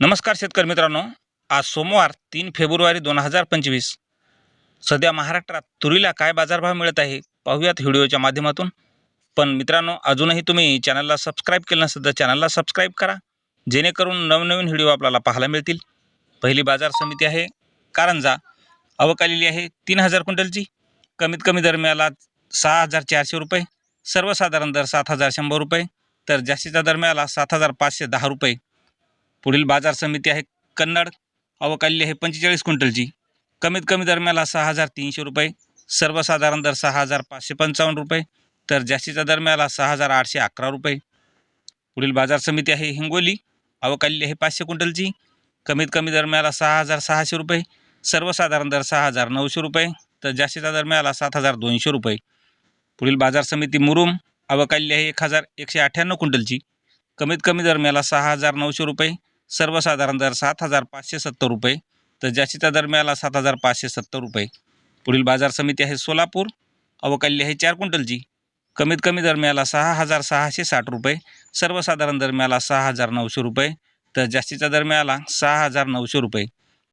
नमस्कार शेतकरी मित्रांनो. आज सोमवार तीन फेब्रुवारी दोन हजार पंचवीस. सध्या महाराष्ट्रात तुरीला काय बाजारभाव मिळत आहे पाहूयात व्हिडिओच्या माध्यमातून. पण मित्रांनो अजूनही तुम्ही चॅनलला सबस्क्राईब केलं नसेल तर चॅनलला सबस्क्राईब करा जेणेकरून नवनवीन व्हिडिओ आपल्याला पाहायला मिळतील. पहिली बाजार समिती आहे कारंजा. आवक आलेली आहे तीन हजार क्विंटलची. कमीत कमी दर मिळाला सहा हजार चारशे रुपये. सर्वसाधारण दर सात हजार शंभर रुपये. तर जास्तीचा दर मिळाला सात हजार पाचशे दहा रुपये. पुढील बाजार समिती आहे कन्नड. अवकाल्य आहे पंचेचाळीस क्विंटलची. कमीत कमी दरम्याला सहा हजार तीनशे रुपये सर्वसाधारण दर सहा हजार पाचशे पंचावन्न रुपये तर जास्तीचा दरम्याला सहा हजार आठशे अकरा रुपये. पुढील बाजार समिती आहे हिंगोली. अवकाल्य आहे पाचशे क्विंटलची. कमीत कमी दरम्याला सहा हजार सहाशे रुपये सर्वसाधारण दर सहा हजार नऊशे रुपये तर जास्तीचा दरम्याला सात हजार दोनशे रुपये. पुढील बाजार समिती मुरुम. अवकाल्य आहे एक हजार एकशे अठ्ठ्याण्णव क्विंटलची. कमीत कमी दरम्याला सहा हजार नऊशे रुपये सर्वसाधारण दर सात हजार पाचशे सत्तर रुपये. तर जास्तीचा दर मिळाला सात हजार पाचशे सत्तर रुपये. पुढील बाजार समिती आहे सोलापूर. अवकाली आहे चार क्विंटलची. कमीत कमी दर मिळाला सहा हजार सहाशे साठ रुपये. सर्वसाधारण दर मिळाला सहा हजार नऊशे रुपये. तर जास्तीचा दर मिळाला सहा हजार नऊशे रुपये.